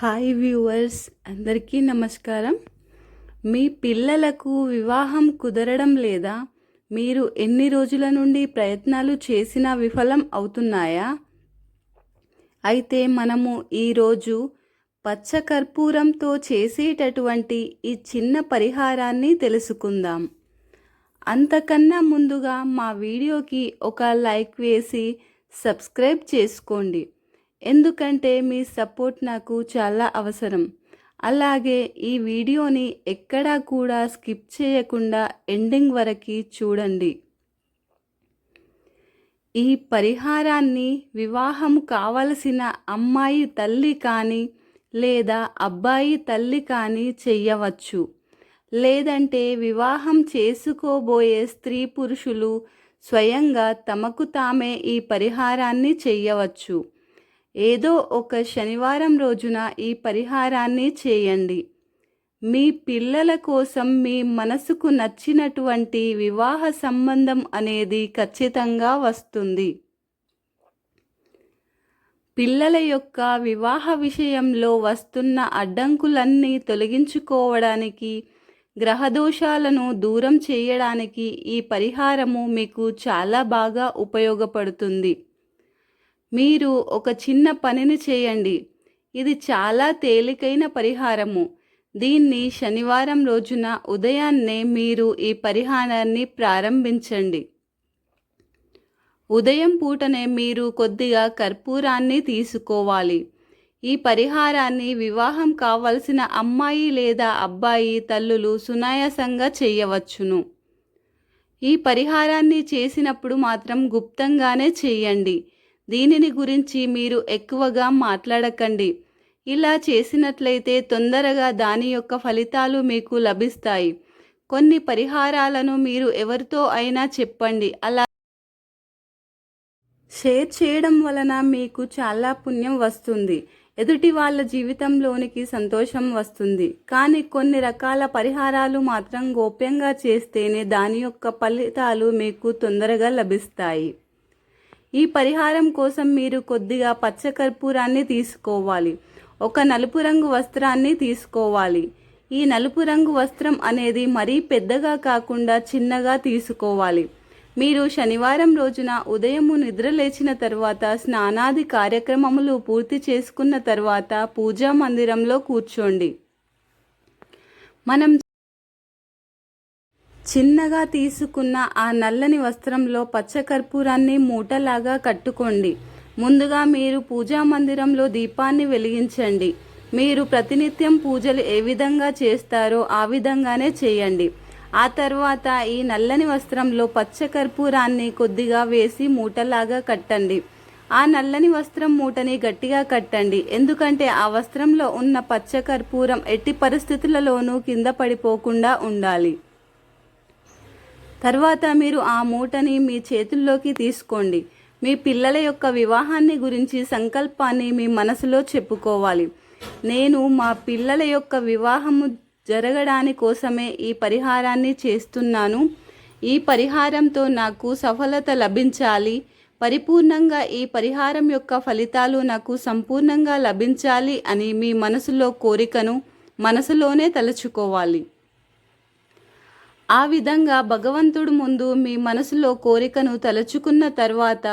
Hi viewers అందరికీ నమస్కారం. మీ పిల్లలకు వివాహం కుదరడం లేదా? మీరు ఎన్ని రోజుల నుండి ప్రయత్నాలు చేసినా విఫలం అవుతున్నాయా? అయితే మనము ఈరోజు పచ్చకర్పూరంతో చేసేటటువంటి ఈ చిన్న పరిహారాన్ని తెలుసుకుందాం. అంతకన్నా ముందుగా మా వీడియోకి ఒక లైక్ వేసి సబ్స్క్రైబ్ చేసుకోండి. ఎందుకంటే మీ సపోర్ట్ నాకు చాలా అవసరం. అలాగే ఈ వీడియోని ఎక్కడా కూడా స్కిప్ చేయకుండా ఎండింగ్ వరకు చూడండి. ఈ పరిహారాన్ని వివాహం కావలసిన అమ్మాయి తల్లి కానీ లేదా అబ్బాయి తల్లి కానీ చెయ్యవచ్చు. లేదంటే వివాహం చేసుకోబోయే స్త్రీ పురుషులు స్వయంగా తమకు తామే ఈ పరిహారాన్ని చెయ్యవచ్చు. ఏదో ఒక శనివారం రోజున ఈ పరిహారాన్ని చేయండి. మీ పిల్లల కోసం మీ మనసుకు నచ్చినటువంటి వివాహ సంబంధం అనేది ఖచ్చితంగా వస్తుంది. పిల్లల యొక్క వివాహ విషయంలో వస్తున్న అడ్డంకులన్నీ తొలగించుకోవడానికి గ్రహదోషాలను దూరం చేయడానికి ఈ పరిహారము మీకు చాలా బాగా ఉపయోగపడుతుంది. మీరు ఒక చిన్న పనిని చేయండి. ఇది చాలా తేలికైన పరిహారము. దీన్ని శనివారం రోజున ఉదయాన్నే మీరు ఈ పరిహారాన్ని ప్రారంభించండి. ఉదయం పూటనే మీరు కొద్దిగా కర్పూరాన్ని తీసుకోవాలి. ఈ పరిహారాన్ని వివాహం కావలసిన అమ్మాయి లేదా అబ్బాయి తల్లులు సునాయాసంగా చేయవచ్చును. ఈ పరిహారాన్ని చేసినప్పుడు మాత్రం గుప్తంగానే చేయండి. దీనిని గురించి మీరు ఎక్కువగా మాట్లాడకండి. ఇలా చేసినట్లయితే తొందరగా దాని యొక్క ఫలితాలు మీకు లభిస్తాయి. కొన్ని పరిహారాలను మీరు ఎవరితో అయినా చెప్పండి. అలా షేర్ చేయడం వలన మీకు చాలా పుణ్యం వస్తుంది. ఎదుటి వాళ్ళ జీవితంలోనికి సంతోషం వస్తుంది. కానీ కొన్ని రకాల పరిహారాలు మాత్రం గోప్యంగా చేస్తేనే దాని యొక్క ఫలితాలు మీకు తొందరగా లభిస్తాయి. ఈ పరిహారం కోసం మీరు కొద్దిగా పచ్చకర్పూరాన్ని తీసుకోవాలి. ఒక నలుపు రంగు వస్త్రాన్ని తీసుకోవాలి. ఈ నలుపు రంగు వస్త్రం అనేది మరీ పెద్దగా కాకుండా చిన్నగా తీసుకోవాలి. మీరు శనివారం రోజున ఉదయము నిద్ర లేచిన తర్వాత స్నానాది కార్యక్రమములు పూర్తి చేసుకున్న తర్వాత పూజా మందిరంలో కూర్చోండి. మనం చిన్నగా తీసుకున్న ఆ నల్లని వస్త్రంలో పచ్చకర్పూరాన్ని మూటలాగా కట్టుకోండి. ముందుగా మీరు పూజా మందిరంలో దీపాన్ని వెలిగించండి. మీరు ప్రతినిత్యం పూజలు ఏ విధంగా చేస్తారో ఆ విధంగానే చేయండి. ఆ తర్వాత ఈ నల్లని వస్త్రంలో పచ్చకర్పూరాన్ని కొద్దిగా వేసి మూటలాగా కట్టండి. ఆ నల్లని వస్త్రం మూటని గట్టిగా కట్టండి. ఎందుకంటే ఆ వస్త్రంలో ఉన్న పచ్చకర్పూరం ఎట్టి పరిస్థితులలోనూ కింద పడిపోకుండా ఉండాలి. తర్వాత మీరు ఆ మూటని మీ చేతుల్లోకి తీసుకోండి. మీ పిల్లల యొక్క వివాహాన్ని గురించి సంకల్పాన్ని మీ మనసులో చెప్పుకోవాలి. నేను మా పిల్లల యొక్క వివాహము జరగడాని కోసమే ఈ పరిహారాన్ని చేస్తున్నాను. ఈ పరిహారంతో నాకు సఫలత లభించాలి. పరిపూర్ణంగా ఈ పరిహారం యొక్క ఫలితాలు నాకు సంపూర్ణంగా లభించాలి అని మీ మనసులో కోరికను మనసులోనే తలుచుకోవాలి. ఆ విధంగా భగవంతుడు ముందు మీ మనసులో కోరికను తలుచుకున్న తర్వాత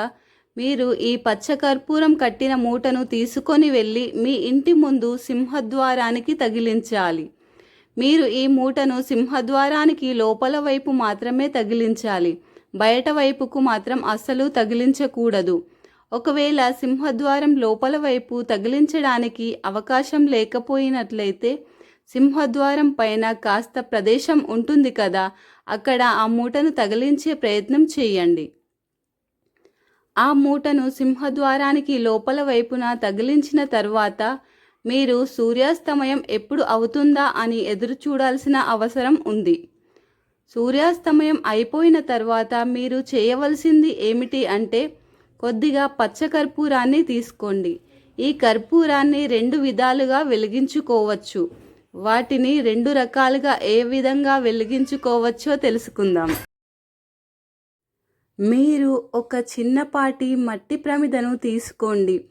మీరు ఈ పచ్చకర్పూరం కట్టిన మూటను తీసుకొని వెళ్ళి మీ ఇంటి ముందు సింహద్వారానికి తగిలించాలి. మీరు ఈ మూటను సింహద్వారానికి లోపల వైపు మాత్రమే తగిలించాలి. బయట వైపుకు మాత్రం అస్సలు తగిలించకూడదు. ఒకవేళ సింహద్వారం లోపల వైపు తగిలించడానికి అవకాశం లేకపోయినట్లయితే సింహద్వారం పైన కాస్త ప్రదేశం ఉంటుంది కదా అక్కడ ఆ మూటను తగిలించే ప్రయత్నం చేయండి. ఆ మూటను సింహద్వారానికి లోపల వైపున తగిలించిన తర్వాత మీరు సూర్యాస్తమయం ఎప్పుడు అవుతుందా అని ఎదురు చూడాల్సిన అవసరం ఉంది. సూర్యాస్తమయం అయిపోయిన తర్వాత మీరు చేయవలసింది ఏమిటి అంటే కొద్దిగా పచ్చకర్పూరాన్ని తీసుకోండి. ఈ కర్పూరాన్ని రెండు విధాలుగా వెలిగించుకోవచ్చు. వాటిని రెండు రకాలుగా ఏ విధంగా వెలిగించుకోవచ్చో తెలుసుకుందాం. మీరు ఒక చిన్నపాటి మట్టి ప్రమిదను తీసుకోండి.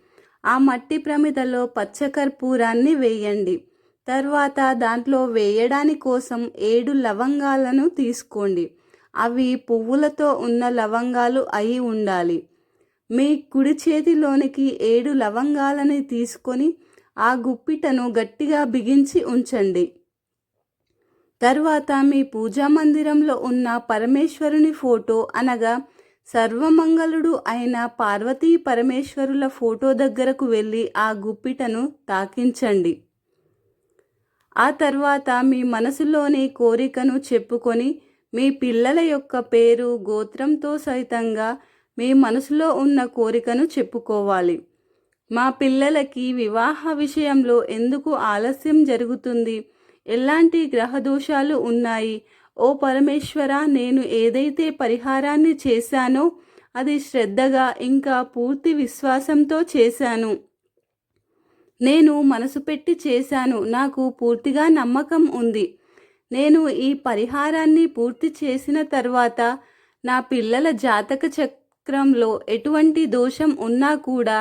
ఆ మట్టి ప్రమిదలో పచ్చకర్పూరాన్ని వేయండి. తర్వాత దాంట్లో వేయడాని కోసం ఏడు లవంగాలను తీసుకోండి. అవి పువ్వులతో ఉన్న లవంగాలు అయి ఉండాలి. మీ కుడి చేతిలోనికి ఏడు లవంగాలని తీసుకొని ఆ గుప్పిటను గట్టిగా బిగించి ఉంచండి. తర్వాత మీ పూజా మందిరంలో ఉన్న పరమేశ్వరుని ఫోటో అనగా సర్వమంగళుడు అయిన పార్వతీ పరమేశ్వరుల ఫోటో దగ్గరకు వెళ్ళి ఆ గుప్పిటను తాకించండి. ఆ తర్వాత మీ మనసులోని కోరికను చెప్పుకొని మీ పిల్లల యొక్క పేరు గోత్రంతో సహితంగా మీ మనసులో ఉన్న కోరికను చెప్పుకోవాలి. మా పిల్లలకి వివాహ విషయంలో ఎందుకు ఆలస్యం జరుగుతుంది? ఎలాంటి గ్రహదోషాలు ఉన్నాయి? ఓ పరమేశ్వర నేను ఏదైతే పరిహారాన్ని చేశానో అది శ్రద్ధగా ఇంకా పూర్తి విశ్వాసంతో చేశాను. నేను మనసు పెట్టి చేశాను. నాకు పూర్తిగా నమ్మకం ఉంది. నేను ఈ పరిహారాన్ని పూర్తి చేసిన తర్వాత నా పిల్లల జాతక చక్రంలో ఎటువంటి దోషం ఉన్నా కూడా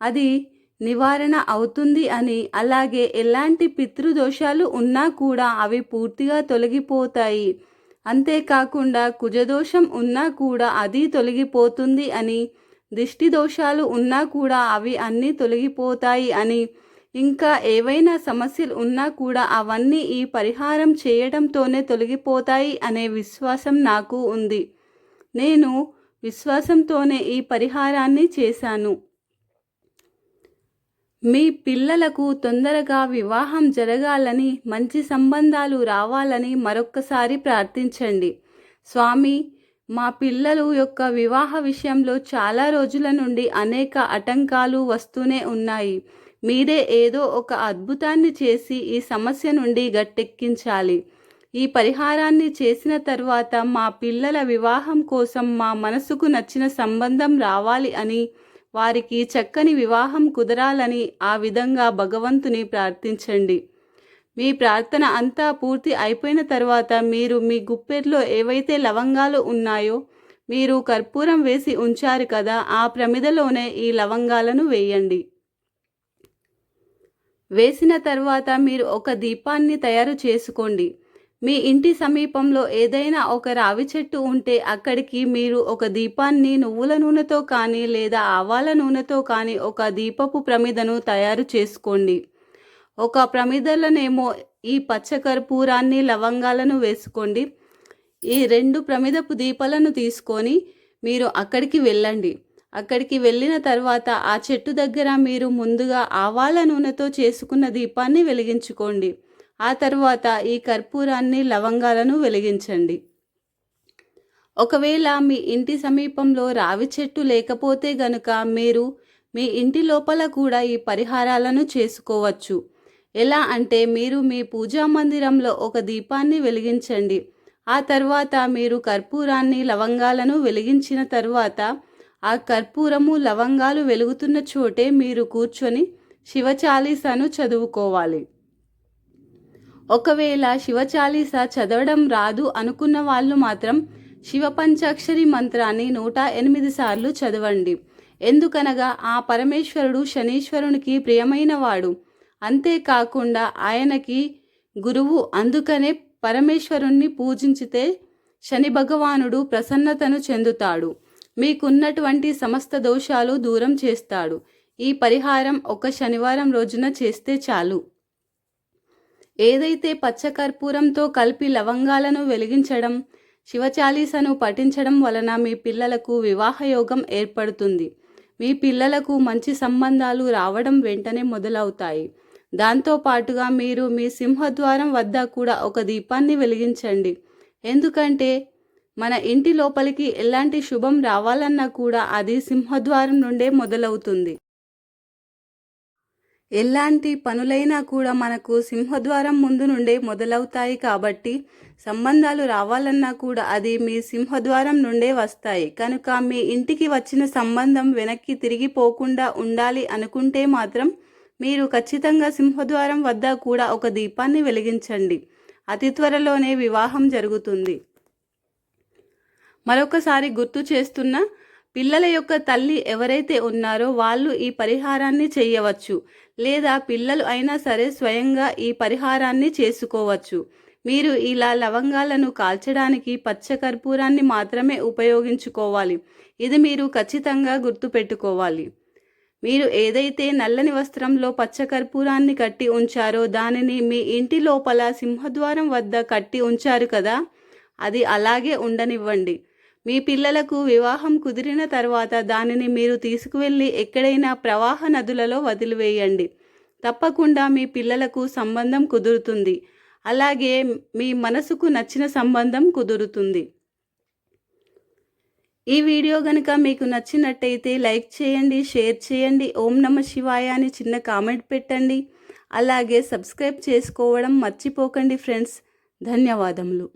అది నివారణ అవుతుంది అని. అలాగే ఎలాంటి పితృదోషాలు ఉన్నా కూడా అవి పూర్తిగా తొలగిపోతాయి. అంతేకాకుండా కుజదోషం ఉన్నా కూడా అది తొలగిపోతుంది అని. దిష్టి దోషాలు ఉన్నా కూడా అవి అన్నీ తొలగిపోతాయి అని. ఇంకా ఏవైనా సమస్యలు ఉన్నా కూడా అవన్నీ ఈ పరిహారం చేయడంతోనే తొలగిపోతాయి అనే విశ్వాసం నాకు ఉంది. నేను విశ్వాసంతోనే ఈ పరిహారాన్ని చేశాను. మీ పిల్లలకు తొందరగా వివాహం జరగాలని మంచి సంబంధాలు రావాలని మరొక్కసారి ప్రార్థించండి. స్వామి మా పిల్లలు యొక్క వివాహ విషయంలో చాలా రోజుల నుండి అనేక ఆటంకాలు వస్తూనే ఉన్నాయి. మీరే ఏదో ఒక అద్భుతాన్ని చేసి ఈ సమస్య నుండి గట్టెక్కించాలి. ఈ పరిహారాన్ని చేసిన తర్వాత మా పిల్లల వివాహం కోసం మా మనసుకు నచ్చిన సంబంధం రావాలి అని వారికి చక్కని వివాహం కుదరాలని ఆ విధంగా భగవంతుని ప్రార్థించండి. మీ ప్రార్థన అంతా పూర్తి అయిపోయిన తర్వాత మీరు మీ గుప్పెట్లో ఏవైతే లవంగాలు ఉన్నాయో మీరు కర్పూరం వేసి ఉంచారు కదా ఆ ప్రమిదలోనే ఈ లవంగాలను వేయండి. వేసిన తర్వాత మీరు ఒక దీపాన్ని తయారు చేసుకోండి. మీ ఇంటి సమీపంలో ఏదైనా ఒక రావి చెట్టు ఉంటే అక్కడికి మీరు ఒక దీపాన్ని నువ్వుల నూనెతో కానీ లేదా ఆవాల నూనెతో కానీ ఒక దీపపు ప్రమిదను తయారు చేసుకోండి. ఒక ప్రమిదలనేమో ఈ పచ్చకర్పూరాన్ని లవంగాలను వేసుకోండి. ఈ రెండు ప్రమిదపు దీపాలను తీసుకొని మీరు అక్కడికి వెళ్ళండి. అక్కడికి వెళ్ళిన తర్వాత ఆ చెట్టు దగ్గర మీరు ముందుగా ఆవాల నూనెతో చేసుకున్న దీపాన్ని వెలిగించుకోండి. ఆ తర్వాత ఈ కర్పూరాన్ని లవంగాలను వెలిగించండి. ఒకవేళ మీ ఇంటి సమీపంలో రావి చెట్టు లేకపోతే గనుక మీరు మీ ఇంటి లోపల కూడా ఈ పరిహారాలను చేసుకోవచ్చు. ఎలా అంటే మీరు మీ పూజా మందిరంలో ఒక దీపాన్ని వెలిగించండి. ఆ తర్వాత మీరు కర్పూరాన్ని లవంగాలను వెలిగించిన తర్వాత ఆ కర్పూరము లవంగాలు వెలుగుతున్న చోటే మీరు కూర్చొని శివ చాలీసాను చదువుకోవాలి. ఒకవేళ శివ చాలీస చదవడం రాదు అనుకున్న వాళ్ళు మాత్రం శివ పంచాక్షరి మంత్రాన్ని నూట ఎనిమిది సార్లు చదవండి. ఎందుకనగా ఆ పరమేశ్వరుడు శనీశ్వరునికి ప్రియమైన వాడు. అంతేకాకుండా ఆయనకి గురువు అందుకనే పరమేశ్వరుణ్ణి పూజించితే శని భగవానుడు ప్రసన్నతను చెందుతాడు. మీకున్నటువంటి సమస్త దోషాలు దూరం చేస్తాడు. ఈ పరిహారం ఒక శనివారం రోజున చేస్తే చాలు. ఏదైతే పచ్చకర్పూరంతో కలిపి లవంగాలను వెలిగించడం శివచాలీసను పఠించడం వలన మీ పిల్లలకు వివాహయోగం ఏర్పడుతుంది. మీ పిల్లలకు మంచి సంబంధాలు రావడం వెంటనే మొదలవుతాయి. దాంతో పాటుగా మీరు మీ సింహద్వారం వద్ద కూడా ఒక దీపాన్ని వెలిగించండి. ఎందుకంటే మన ఇంటి లోపలికి ఎలాంటి శుభం రావాలన్నా కూడా అది సింహద్వారం నుండే మొదలవుతుంది. ఎలాంటి పనులైనా కూడా మనకు సింహద్వారం ముందు నుండే మొదలవుతాయి కాబట్టి సంబంధాలు రావాలన్నా కూడా అది మీ సింహద్వారం నుండే వస్తాయి. కనుక మీ ఇంటికి వచ్చిన సంబంధం వెనక్కి తిరిగిపోకుండా ఉండాలి అనుకుంటే మాత్రం మీరు ఖచ్చితంగా సింహద్వారం వద్ద కూడా ఒక దీపాన్ని వెలిగించండి. అతి త్వరలోనే వివాహం జరుగుతుంది. మరొకసారి గుర్తు చేస్తున్న పిల్లల యొక్క తల్లి ఎవరైతే ఉన్నారో వాళ్ళు ఈ పరిహారాన్ని చేయవచ్చు. లేదా పిల్లలు అయినా సరే స్వయంగా ఈ పరిహారాన్ని చేసుకోవచ్చు. మీరు ఇలా లవంగాలను కాల్చడానికి పచ్చ కర్పూరాన్ని మాత్రమే ఉపయోగించుకోవాలి. ఇది మీరు ఖచ్చితంగా గుర్తుపెట్టుకోవాలి. మీరు ఏదైతే నల్లని వస్త్రంలో పచ్చ కర్పూరాన్ని కట్టి ఉంచారో దానిని మీ ఇంటి లోపల సింహద్వారం వద్ద కట్టి ఉంచారు కదా అది అలాగే ఉండనివ్వండి. మీ పిల్లలకు వివాహం కుదిరిన తర్వాత దానిని మీరు తీసుకువెళ్ళి ఎక్కడైనా ప్రవాహ నదులలో వదిలివేయండి. తప్పకుండా మీ పిల్లలకు సంబంధం కుదురుతుంది. అలాగే మీ మనసుకు నచ్చిన సంబంధం కుదురుతుంది. ఈ వీడియో కనుక మీకు నచ్చినట్టయితే లైక్ చేయండి షేర్ చేయండి ఓం నమ శివాయ అని చిన్న కామెంట్ పెట్టండి. అలాగే సబ్స్క్రైబ్ చేసుకోవడం మర్చిపోకండి ఫ్రెండ్స్. ధన్యవాదములు.